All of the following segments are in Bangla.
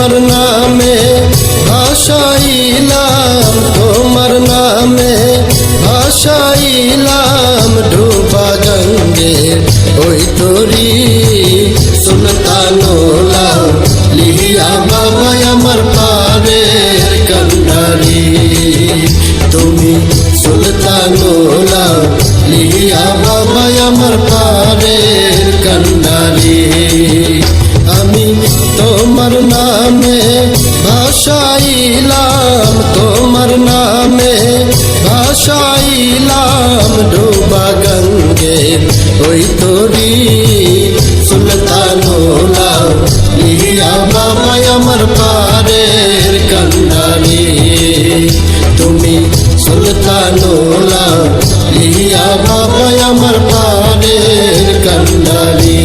তোমার নামে ভাষাইলাম তোমার নামে ভাষাই ওই তোরি সুলতানুলা লিয়া বাবাই আমার পারের কান্দারি তুমি সুলতানুলা লিয়া বাবাই আমার পারের কান্দারি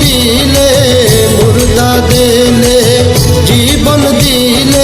দিলে মুর্দা দিলে জীবন দিলে।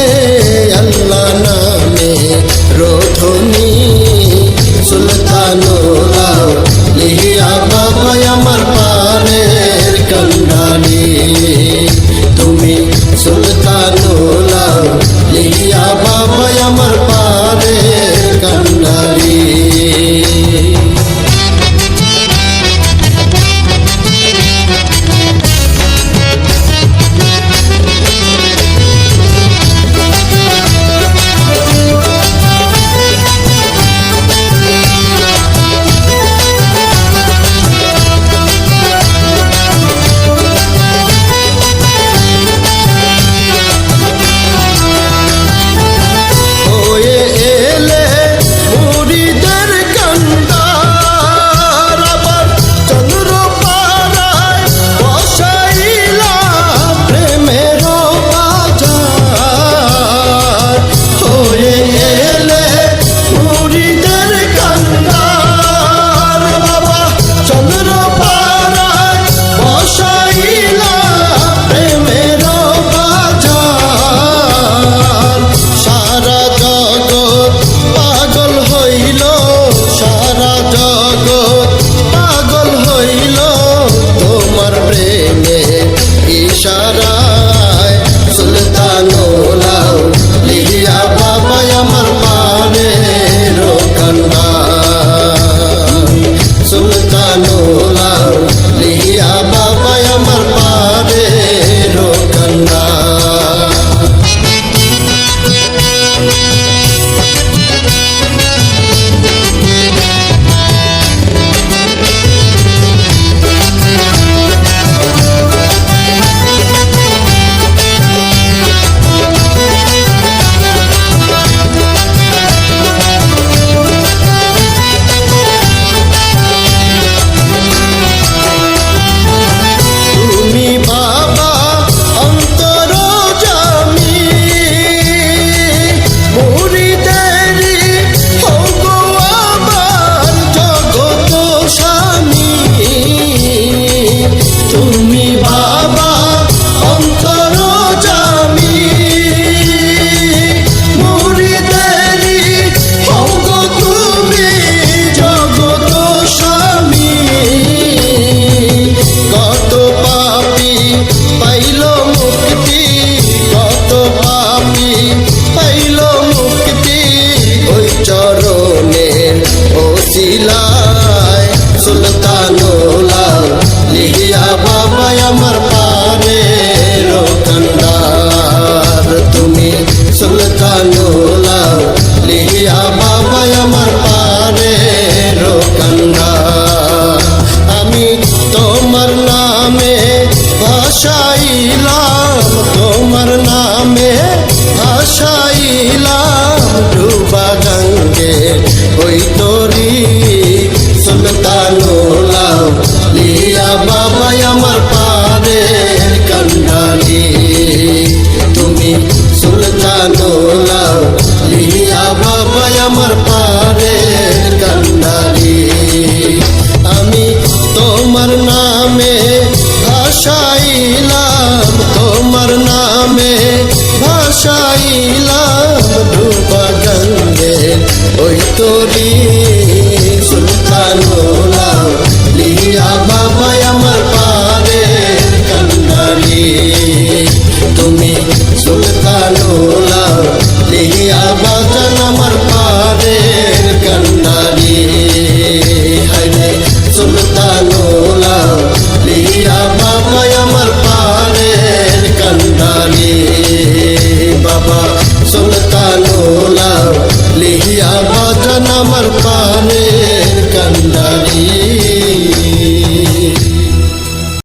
ভাসাইলাম ডুবা ওই